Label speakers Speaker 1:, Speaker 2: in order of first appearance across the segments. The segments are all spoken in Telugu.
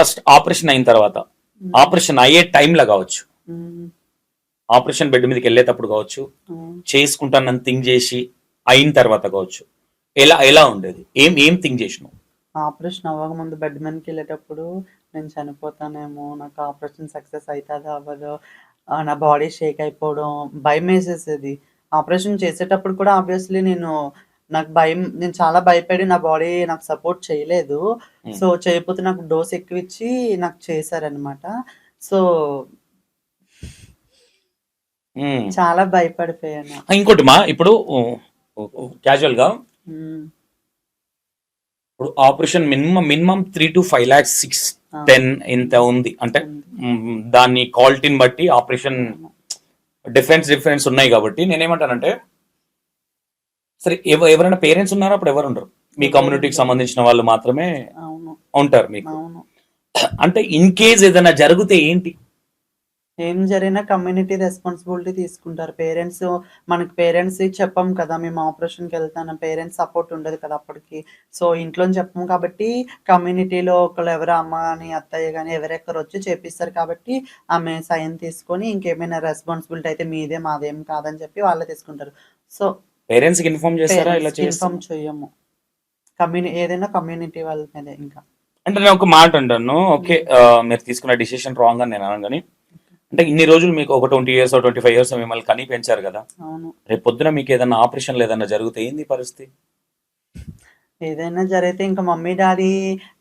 Speaker 1: ఫస్ట్ ఆపరేషన్ అయిన తర్వాత ఆపరేషన్ అయ్యే టైంలో కావచ్చు. ఆపరేషన్ బెడ్ మీదకి వెళ్ళేటప్పుడు కావచ్చు. చేసుకుంటానని థింక్ చేసి అయిన తర్వాత కావచ్చు. ఎలా ఎలా ఉండేది? ఏం ఏం థింక్ చేసినావు?
Speaker 2: ఆపరేషన్ అవ్వక ముందు బెడ్ మీదకి వెళ్ళేటప్పుడు నేను చనిపోతానేమో నాకు ఆపరేషన్ సక్సెస్ అవుతుందో అవ్వదో నా బాడీ షేక్ అయిపోవడం భయం వేసేసేది. ఆపరేషన్ చేసేటప్పుడు కూడా ఆబ్వియస్లీ నేను నాకు భయం నేను చాలా భయపడి నా బాడీ నాకు సపోర్ట్ చేయలేదు.
Speaker 1: Hmm.
Speaker 2: సో చేయకపోతే నాకు డోస్ ఎక్కువ ఇచ్చి నాకు చేశారనమాట సో
Speaker 1: మ్మ్.
Speaker 2: చాలా భయపడిపోయాను.
Speaker 1: ఇంకోటి మా ఇప్పుడు క్యాజువల్గా
Speaker 2: ఉమ్,
Speaker 1: ఇప్పుడు operation minimum minimum three to five lakhs six ten ఇంత ఉంది. అంటే
Speaker 2: ఉంది.
Speaker 1: మ్, దాని క్వాలిటీని బట్టి ఆపరేషన్ డిఫరెన్స్ డిఫరెన్స్ ఉన్నాయి కాబట్టి నేనేమంటానంటే సరే ఎవ- ఎవరైనా పేరెంట్స్ ఉన్నారా? అప్పుడు ఎవరు ఉండరు. మీ కమ్యూనిటీకి సంబంధించిన వాళ్ళు మాత్రమే
Speaker 2: అవును.
Speaker 1: ఉంటారు మీకు.
Speaker 2: అవును.
Speaker 1: అంటే ఇన్ కేస్ ఏదైనా జరిగితే ఏంటి?
Speaker 2: ఏం జరిగినా కమ్యూనిటీ రెస్పాన్సిబిలిటీ తీసుకుంటారు. పేరెంట్స్ మనకి పేరెంట్స్ చెప్పం కదా మేము ఆపరేషన్కి వెళ్తాను పేరెంట్స్ సపోర్ట్ ఉండదు కదా అప్పటికి. సో ఇంట్లో చెప్పము కాబట్టి కమ్యూనిటీలో ఒకళ్ళు ఎవరో అమ్మ కానీ అత్తయ్య కానీ ఎవరెక్కరు వచ్చి చేపిస్తారు కాబట్టి ఆమె సైన్ తీసుకొని ఇంకేమైనా రెస్పాన్సిబిలిటీ అయితే మీదే మాదేం కాదని చెప్పి వాళ్ళే తీసుకుంటారు. సో
Speaker 1: పేరెంట్స్కి ఇన్ఫార్మ్ చేస్తారా? ఇలా చేస్తాం
Speaker 2: ఇన్ఫార్మ్ చేయము కమ్యూని ఏదైనా కమ్యూనిటీ వాళ్ళ మీదే ఇంకా.
Speaker 1: అంటే నేను ఒక మాట అంటాను. ఓకే మీరు తీసుకున్న డిసిషన్ రాంగ్ అని నేను అనను కానీ అంటే ఇన్ని రోజులు మీకు ఒక twenty years twenty five years మిమ్మల్ని కని పెంచారు కదా.
Speaker 2: అవును.
Speaker 1: రేపు పొద్దున మీకు ఏదైనా ఆపరేషన్ ఏదైనా జరిగితే ఏంది పరిస్థితి?
Speaker 2: ఏదైనా జరిగితే ఇంకా మమ్మీ డాడీ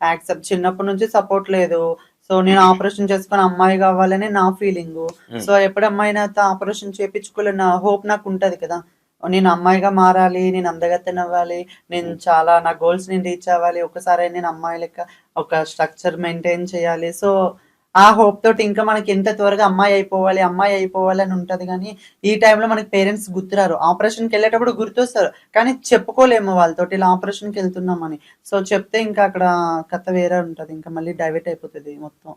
Speaker 2: యాక్సెప్ట్ చిన్నప్పటి నుంచి సపోర్ట్ లేదు. సో నేను ఆపరేషన్ చేసుకొని అమ్మాయి కావాలని నా ఫీలింగ్
Speaker 1: Hmm.
Speaker 2: సో ఎప్పుడు అమ్మాయి నాతో ఆపరేషన్ చేయించుకోలేని నా హోప్ నాకు ఉంటది కదా. నేను అమ్మాయిగా మారాలి నేను అందగత్తెన అవ్వాలి నేను చాలా నా గోల్స్ నేను రీచ్ అవ్వాలి ఒకసారి నేను అమ్మాయి లెక్క ఒక స్ట్రక్చర్ మెయింటైన్ చేయాలి. సో ఆ హోప్ తోటి ఇంకా మనకి ఎంత త్వరగా అమ్మాయి అయిపోవాలి అమ్మాయి అయిపోవాలి అని ఉంటది. కానీ ఈ టైంలో మనకి పేరెంట్స్ గుర్తురారు. ఆపరేషన్కి వెళ్ళేటప్పుడు గుర్తొస్తారు. కానీ చెప్పుకోలేము వాళ్ళతోటి ఇలా ఆపరేషన్కి వెళ్తున్నామని. సో చెప్తే ఇంకా అక్కడ కథ వేరే ఉంటది. ఇంకా మళ్ళీ డైవర్ట్ అయిపోతుంది మొత్తం.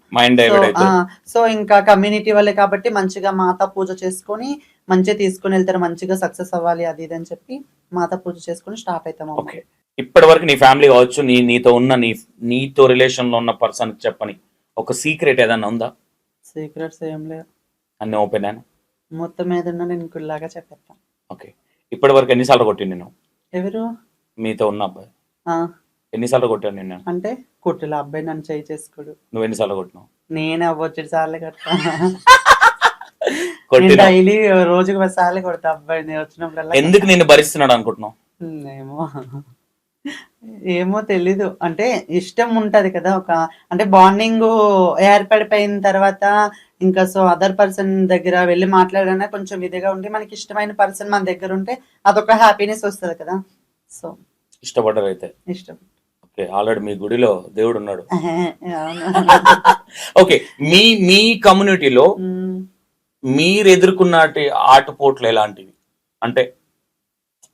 Speaker 2: సో ఇంకా కమ్యూనిటీ వాళ్ళే కాబట్టి మంచిగా మాతా పూజ చేసుకొని మంచిగా తీసుకొని వెళ్తారు. మంచిగా సక్సెస్ అవ్వాలి అది ఇది అని చెప్పి మాతా పూజ చేసుకొని స్టార్ట్ అవుతాం
Speaker 1: ఇప్పటి వరకు నీ ఫ్యామిలీ కావచ్చు నీ నీతో ఉన్న నీ నీతో రిలేషన్లో ఉన్న పర్సన్ చెప్పని. ఒక సీక్రెట్ ఏదైనా ఉందా?
Speaker 2: సీక్రెట్స్ ఏం లేవు.
Speaker 1: అన్ని ఓపెన్ అయినా
Speaker 2: మొత్తం మీద ఉన్న నేను కుల్లాగా చెప్పేస్తాను
Speaker 1: ఓకే ఇప్పటి వరకు ఎన్నిసార్లు కొట్టి నేను
Speaker 2: ఎవరు?
Speaker 1: మీతో ఉన్న అబ్బాయి.
Speaker 2: ఆ,
Speaker 1: ఎన్నిసార్లు కొట్టాను నేను
Speaker 2: అంటే కుట్టుల అబ్బాయి నన్ను చేయి చేసుకోడు.
Speaker 1: నువ్వు ఎన్నిసార్లు కొట్టినావు?
Speaker 2: నేనే అవ్వచ్చు సార్లు కడతా. నేను
Speaker 1: కొట్టిన
Speaker 2: డైలీ రోజుకి పది సార్లు కొడతా అబ్బాయి నేను వచ్చినప్పుడల్లా
Speaker 1: ఎందుకు నేను భరిస్తున్నాడు అనుకుంటున్నావు?
Speaker 2: ఏమో ఏమో తెలీదు. అంటే ఇష్టం ఉంటది కదా ఒక అంటే బాండింగ్ ఏర్పడిపోయిన తర్వాత ఇంకా సో అదర్ పర్సన్ దగ్గర వెళ్ళి మాట్లాడనా కొంచెం ఇదిగా ఉండి మనకి ఇష్టమైన పర్సన్ మన దగ్గర ఉంటే అదొక హ్యాపీనెస్ వస్తుంది కదా. సో
Speaker 1: ఇష్టపడ్డారు అయితే.
Speaker 2: ఇష్టం.
Speaker 1: ఓకే ఆల్రెడీ మీ గుడిలో దేవుడు ఉన్నాడు. ఓకే మీ మీ కమ్యూనిటీలో మీరు ఎదుర్కొన్నటి ఆటపోట్లు ఎలాంటివి? అంటే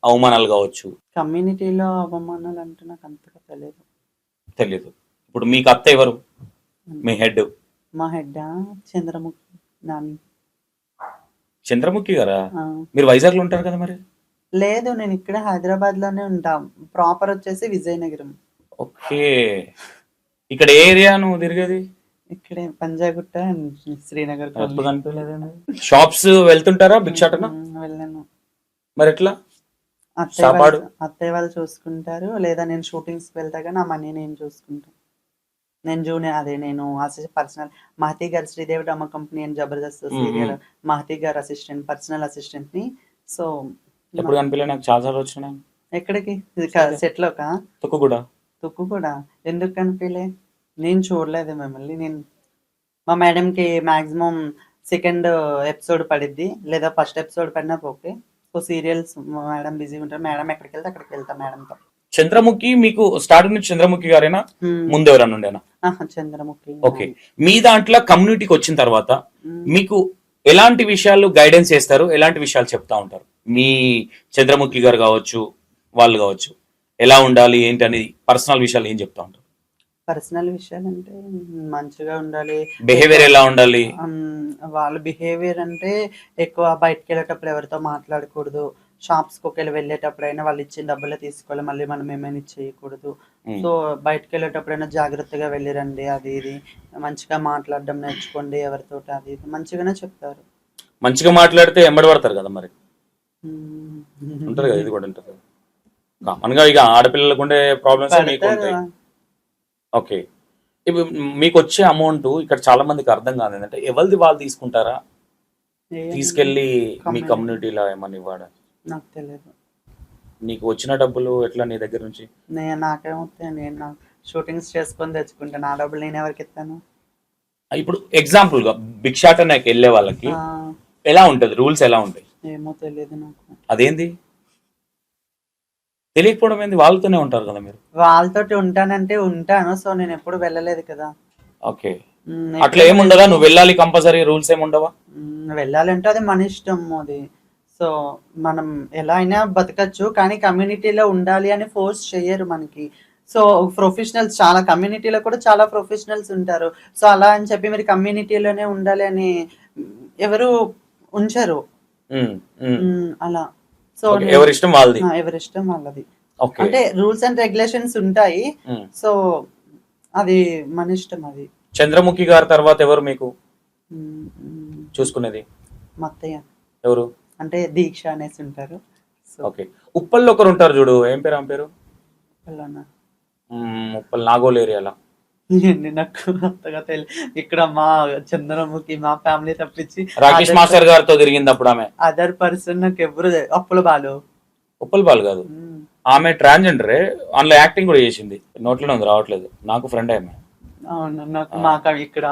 Speaker 1: అవమానాలు కావచ్చు.
Speaker 2: కమ్యూనిటీలో అవమానాలు అంటే నాకు అంతగా తెలియదు
Speaker 1: తెలియదు ఇప్పుడు మీకు అత్త ఎవరు? మీ హెడ్?
Speaker 2: మా హెడ్ చంద్రముఖి నాని.
Speaker 1: చంద్రముఖి గారా. మీరు వైజాగ్లో ఉంటారు కదా మరి?
Speaker 2: లేదు నేను ఇక్కడ హైదరాబాద్లోనే ఉంటా. ప్రాపర్ వచ్చేసి విజయనగరం.
Speaker 1: ఓకే. ఇక్కడ ఏ ఏరియా నువ్వు తిరిగేది?
Speaker 2: ఇక్కడే పంజాగుట్ట శ్రీనగర్
Speaker 1: షాప్స్ వెళ్తుంటారా భిక్షాటన?
Speaker 2: వెళ్ళాను.
Speaker 1: మరి ఎట్లా?
Speaker 2: వాళ్ళు అత్తయ్య వాళ్ళు చూసుకుంటారు. లేదా నేను షూటింగ్స్కి వెళ్తా కానీ నా మనీ నేను చూసుకుంటాను. నేను జూనియర్ అదే నేను అసిస్టెంట్ పర్సనల్ మహతి గారు Sridevi drama company and Jabardasth. Serial. Mahathi గారు అసిస్టెంట్ పర్సనల్ అసిస్టెంట్ని. సో
Speaker 1: ఎప్పుడు కనిపించలే నాకు చాలా సార్లు వచ్చినాయి.
Speaker 2: ఎక్కడికి. సెట్ లోకా?
Speaker 1: తుక్కు కూడా
Speaker 2: తుక్కు కూడా ఎందుకు కనిపించలే నేను చూడలేదు మిమ్మల్ని. నేను మా మేడంకి మాక్సిమం సెకండ్ ఎపిసోడ్ పడిద్ది. లేదా ఫస్ట్ ఎపిసోడ్ పడినా okay. So serials madam busy ఉంటారు. మేడం ఎక్కడికి వెళ్తే అక్కడికి వెళ్తా మేడంతో.
Speaker 1: చంద్రముఖి మీకు స్టార్టింగ్ నుంచి చంద్రముఖి గారేనా? ముందు ఎవరన్నా ఉండేనా?
Speaker 2: చంద్రముఖి
Speaker 1: ఓకే. మీ దాంట్లో కమ్యూనిటీకి వచ్చిన తర్వాత. మీకు ఎలాంటి విషయాలు గైడెన్స్ చేస్తారు? ఎలాంటి విషయాలు చెప్తా ఉంటారు? మీ చంద్రముఖి గారు కావచ్చు వాళ్ళు కావచ్చు. ఎలా ఉండాలి ఏంటి అనేది పర్సనల్ విషయాలు ఏం చెప్తా ఉంటారు?
Speaker 2: పర్సనల్ విషయాలు అంటే మంచిగా ఉండాలి.
Speaker 1: బిహేవియర్ ఎలా ఉండాలి?
Speaker 2: వాళ్ళ బిహేవియర్ అంటే ఎక్కువ బయటకు వెళ్ళేటప్పుడు ఎవరితో మాట్లాడకూడదు. షాప్స్కి ఒకవేళ వెళ్ళేటప్పుడైనా వాళ్ళు ఇచ్చిన డబ్బులే తీసుకోవాలి. మళ్ళీ మనం ఏమైనా ఇచ్చేయకూడదు.
Speaker 1: ఉమ్.
Speaker 2: సో బయటకు వెళ్ళేటప్పుడైనా జాగ్రత్తగా వెళ్ళిరండి అది ఇది. మంచిగా మాట్లాడడం నేర్చుకోండి ఎవరితో అది ఇది. మంచిగానే చెప్తారు.
Speaker 1: మంచిగా మాట్లాడితే ఎంబడి పడతారు కదా మరి. ఉంటారు కదా ఇది కూడా ఉంటుంది కదా. కామన్గా ఇక ఆడపిల్లలకు ఉండే ప్రాబ్లమ్స్ మీకు. ఉంటాయి ఓకే. ఇప్పుడు మీకు వచ్చే అమౌంట్ ఇక్కడ చాలా మందికి అర్థం కాదు. ఏంటంటే ఎవరిది వాళ్ళు తీసుకుంటారా?
Speaker 2: ఏం
Speaker 1: తీసుకెళ్ళి మీ. కమ్యూనిటీలో ఏమన్నా ఇవ్వడా?
Speaker 2: నాకు తెలియదు
Speaker 1: నీకు వచ్చిన డబ్బులు ఎట్లా నీ దగ్గర నుంచి?
Speaker 2: నేను నాకేమవుతాయి నేను షూటింగ్స్ చేసుకొని తెచ్చుకుంటాను. నా డబ్బులు నేను ఎవరికి ఇస్తాను?
Speaker 1: ఇప్పుడు ఎగ్జాంపుల్గా భిక్షాటనకి వెళ్ళే వాళ్ళకి ఎలా ఉంటది? రూల్స్ ఎలా ఉంటాయి?
Speaker 2: ఏమో తెలియదు నాకు.
Speaker 1: అదేంది? తెలియకపోవడం ఏంది? వాళ్ళతోనే ఉంటారు కదా మీరు?
Speaker 2: వాళ్ళతోటి ఉంటానంటే ఉంటాను సో నేను ఎప్పుడు వెళ్ళలేదు కదా.
Speaker 1: ఓకే. అట్లా ఏముండదా నువ్వు వెళ్ళాలి కంపల్సరీ రూల్స్ ఏముండవా
Speaker 2: మ్మ్, వెళ్ళాలంటే అది మన ఇష్టం అది సో మనం ఎలా అయినా బతకచ్చు కానీ కమ్యూనిటీలో ఉండాలి అని ఫోర్స్ చేయరు మనకి. సో ప్రొఫెషనల్స్ చాలా కమ్యూనిటీలో కూడా చాలా ప్రొఫెషనల్స్ ఉంటారు. సో అలా అని చెప్పి మీరు కమ్యూనిటీలోనే ఉండాలి అని ఎవరు ఉంచరు.
Speaker 1: ఉమ్, ఉమ్.
Speaker 2: మ్మ్, అలా. సో
Speaker 1: ఓకే, ఎవరి ఇష్టం వాళ్ళది?
Speaker 2: ఎవరిష్టం వాళ్ళది. అంటే రూల్స్ అండ్ రెగ్యులేషన్స్ ఉంటాయి.
Speaker 1: ఉమ్.
Speaker 2: సో అది మన ఇష్టం అది.
Speaker 1: చంద్రముఖి గారి తర్వాత ఎవరు మీకు
Speaker 2: మ్మ్.
Speaker 1: చూసుకునేది?
Speaker 2: మా అత్తయ్య
Speaker 1: ఎవరు?
Speaker 2: అంటే దీక్ష అనేసి ఉంటారు.
Speaker 1: ఓకే ఉప్పల్లో ఒకరు ఉంటారు చూడు. ఏం పేరు ఆమె పేరు? ఉమ్, ఉప్పల్ నాగోల్ ఏరియాలో.
Speaker 2: నాకు అంతగా తెలియదు ఇక్కడ మా చంద్రముఖి మా ఫ్యామిలీ తప్పించి
Speaker 1: రాకేష్ మాస్టర్ గారితో తిరిగింది అప్పుడు ఆమె.
Speaker 2: అదర్ పర్సన్ నాకు ఎవరు అప్పుల బాలు.
Speaker 1: ఉప్పల్ బాల్ కాదు. ఆమె ట్రాన్స్జెండరే అందులో యాక్టింగ్ కూడా చేసింది. నోట్లోనే ఉంది రావట్లేదు. నాకు ఫ్రెండ్ ఆమె.
Speaker 2: అవును నాకు మాకు ఇక్కడ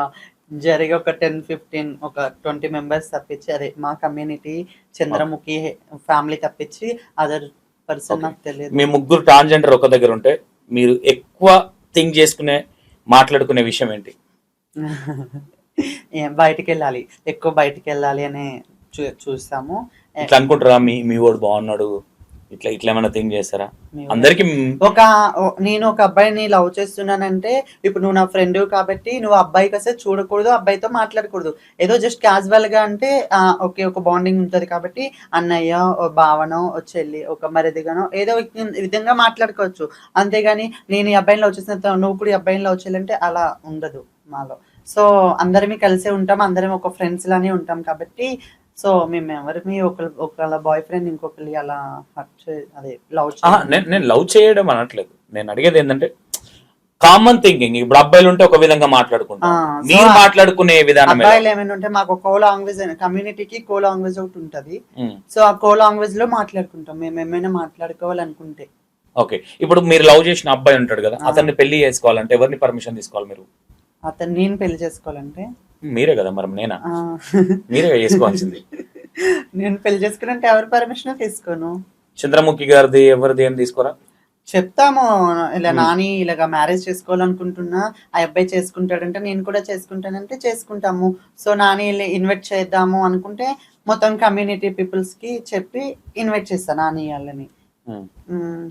Speaker 2: జరిగే ఒక టెన్ ఫిఫ్టీన్ ఒక ట్వంటీ మెంబర్స్ తప్పించి అదే మా కమ్యూనిటీ చంద్రముఖి ఫ్యామిలీ తప్పించి అదర్ పర్సన్ నాకు తెలియదు.
Speaker 1: మీ ముగ్గురు ట్రాన్స్జెండర్ ఒక దగ్గర ఉంటే మీరు ఎక్కువ థింక్ చేసుకునే మాట్లాడుకునే విషయం ఏంటి?
Speaker 2: బయటికి వెళ్ళాలి ఎక్కువ బయటికి వెళ్ళాలి అని చూ- చూస్తాము.
Speaker 1: ఇట్లా అనుకుంటారా మీ మీ వాడు బాగున్నాడు? ఇట్లా ఇట్లా ఏమైనా థింక్ చేస్తారా? అందరికి
Speaker 2: ఒక నేను ఒక అబ్బాయిని లవ్ చేస్తున్నానంటే ఇప్పుడు నువ్వు నా ఫ్రెండ్ కాబట్టి నువ్వు అబ్బాయికి వస్తే చూడకూడదు అబ్బాయితో మాట్లాడకూడదు. ఏదో జస్ట్ క్యాజువల్గా అంటే ఓకే ఒక బాండింగ్ ఉంటది కాబట్టి అన్నయ్య ఓ భావనో చెల్లి ఒక మరిదిగానో ఏదో విధంగా మాట్లాడుకోవచ్చు. అంతేగాని నేను ఈ అబ్బాయిని లవ్ చేసిన నువ్వు కూడా ఈ అబ్బాయిని లవ్ చేయాలంటే అలా ఉండదు మాలో. సో అందరమీ కలిసే ఉంటాం అందరం ఒక ఫ్రెండ్స్ లానే ఉంటాం కాబట్టి సో మేము ఎవరిమి ఒకరి ఒకళ్ళ బాయ్ ఫ్రెండ్ ఇంకొకరి అలా హర్ట్ అదే లవ్
Speaker 1: నేను నేను లవ్ చేయడం అనట్లేదు. నేను అడిగేది ఏంటంటే కామన్ థింకింగ్ ఇప్పుడు అబ్బాయిలు ఉంటే ఒక విధంగా మాట్లాడుకుంటాం. మీరు మాట్లాడుకునే విధానం?
Speaker 2: అబ్బాయిలు ఏమైనా ఉంటే మాకు కో లాంగ్వేజ్ కమ్యూనిటీకి కో లాంగ్వేజ్ ఒకటి ఉంటది. సో ఆ కో లాంగ్వేజ్లో మాట్లాడుకుంటాం. మేము ఏమైనా మాట్లాడుకోవాలనుకుంటే.
Speaker 1: ఓకే. ఇప్పుడు మీరు లవ్ చేసిన అబ్బాయి ఉంటాడు కదా అతన్ని పెళ్ళి చేసుకోవాలంటే ఎవరిని పర్మిషన్ తీసుకోవాలి మీరు?
Speaker 2: అతను నేను పెళ్ళి చేసుకోవాలంటే
Speaker 1: మీరే కదా మరి నేనా? మీరే చేసుకోవాల్సింది
Speaker 2: నేను పెళ్ళి చేసుకున్నంటే ఎవరి పర్మిషన్ తీసుకోను?
Speaker 1: చంద్రముఖి గారిది ఎవరిది ఏం తీసుకోరా?
Speaker 2: చెప్తాము. ఇలా నాని ఇలాగా మ్యారేజ్ చేసుకోవాలనుకుంటున్నా ఆ అబ్బాయి చేసుకుంటాడంటే నేను కూడా చేసుకుంటానంటే చేసుకుంటాము. సో నాని ఇన్వైట్ చేద్దాము అనుకుంటే మొత్తం కమ్యూనిటీ పీపుల్స్కి చెప్పి ఇన్వైట్ చేస్తాను నాని వాళ్ళని.